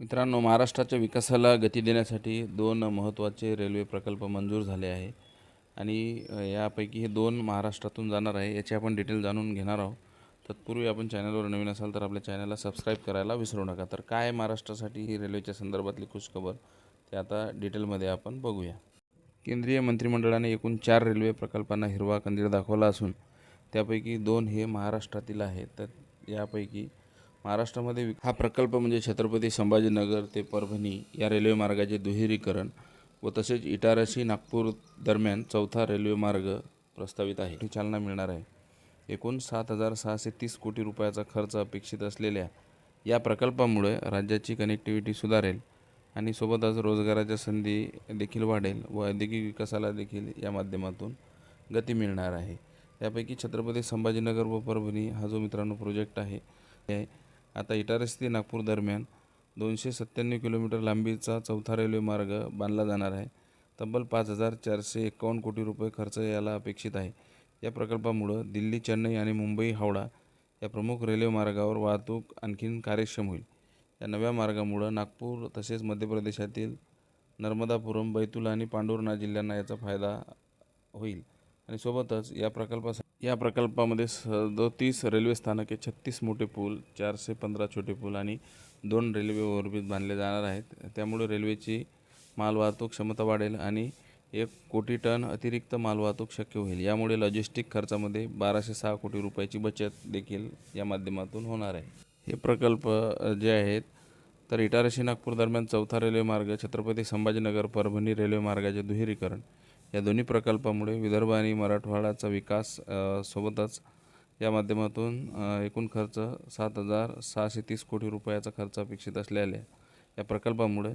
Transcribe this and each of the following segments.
मित्रांनो महाराष्ट्राच्या विकासाला गती देण्यासाठी दोन महत्त्वाचे रेल्वे प्रकल्प मंजूर झाले आहे. आणि यापैकी हे दोन महाराष्ट्रातून जाणार आहे याची आपण डिटेल जाणून घेणार आहोत. तत्पूर्वी आपण चॅनलवर नवीन असाल तर आपल्या चॅनलला सबस्क्राईब करायला विसरू नका. तर काय आहे महाराष्ट्रासाठी ही रेल्वेच्या संदर्भातली खुशखबर ते आता डिटेलमध्ये आपण बघूया. केंद्रीय मंत्रिमंडळाने एकूण चार रेल्वे प्रकल्पांना हिरवा कंदील दाखवला असून त्यापैकी दोन हे महाराष्ट्रातील आहेत. तर यापैकी महाराष्ट्रामध्ये हा प्रकल्प म्हणजे छत्रपती संभाजीनगर ते परभणी या रेल्वे मार्गाचे दुहेरीकरण व तसेच इटारसी नागपूर दरम्यान चौथा रेल्वे मार्ग प्रस्तावित आहे. ही चालना मिळणार आहे. एकूण सात हजार सहाशे तीस कोटी रुपयाचा खर्च अपेक्षित असलेल्या या प्रकल्पामुळे राज्याची कनेक्टिव्हिटी सुधारेल आणि सोबतच रोजगाराच्या संधी देखील वाढेल व औद्योगिक विकासाला देखील या माध्यमातून गती मिळणार आहे. त्यापैकी छत्रपती संभाजीनगर व परभणी हा जो मित्रांनो प्रोजेक्ट आहे हे आता इटारस ते नागपूर दरम्यान दोनशे सत्त्याण्णव किलोमीटर लांबीचा चौथा रेल्वे मार्ग बांधला जाणार आहे. तब्बल पाच हजार चारशे एकावन्न कोटी रुपये खर्च याला अपेक्षित आहे. या प्रकल्पामुळं दिल्ली चेन्नई आणि मुंबई हावडा या प्रमुख रेल्वे मार्गावर वाहतूक आणखीन कार्यक्षम होईल. या नव्या मार्गामुळं नागपूर तसेच मध्य प्रदेशातील नर्मदापुरम बैतूल आणि पांडुर्णा जिल्ह्यांना याचा फायदा होईल. आणि सोबतच या प्रकल्पासाठी या प्रकल्पामध्ये सदोतीस रेल्वे स्थानके छत्तीस मोठे पूल चारशे पंधरा छोटे पूल आणि दोन रेल्वे ओव्हरब्रिज बांधले जाणार आहेत. त्यामुळे रेल्वेची मालवाहतूक क्षमता वाढेल आणि एक कोटी टन अतिरिक्त मालवाहतूक शक्य होईल. यामुळे लॉजिस्टिक खर्चामध्ये बाराशे सहा कोटी रुपयाची बचत देखील या माध्यमातून होणार आहे. हे प्रकल्प जे आहेत तर इटारशी नागपूर दरम्यान चौथा रेल्वे मार्ग छत्रपती संभाजीनगर परभणी रेल्वे मार्गाचे दुहेरीकरण या दोन्ही प्रकल्पामुळे विदर्भ आणि मराठवाड्याचा विकास सोबतच या माध्यमातून एकूण खर्च सात हजार सहाशे तीस कोटी रुपयाचा खर्च अपेक्षित असल्याने या प्रकल्पामुळे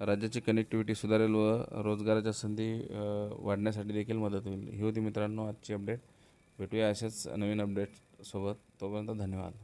राज्याची कनेक्टिव्हिटी सुधारेल व रोजगाराच्या संधी वाढण्यासाठी देखील मदत होईल. ही होती मित्रांनो आजची अपडेट भेटूया अशाच नवीन अपडेटसोबत तोपर्यंत धन्यवाद.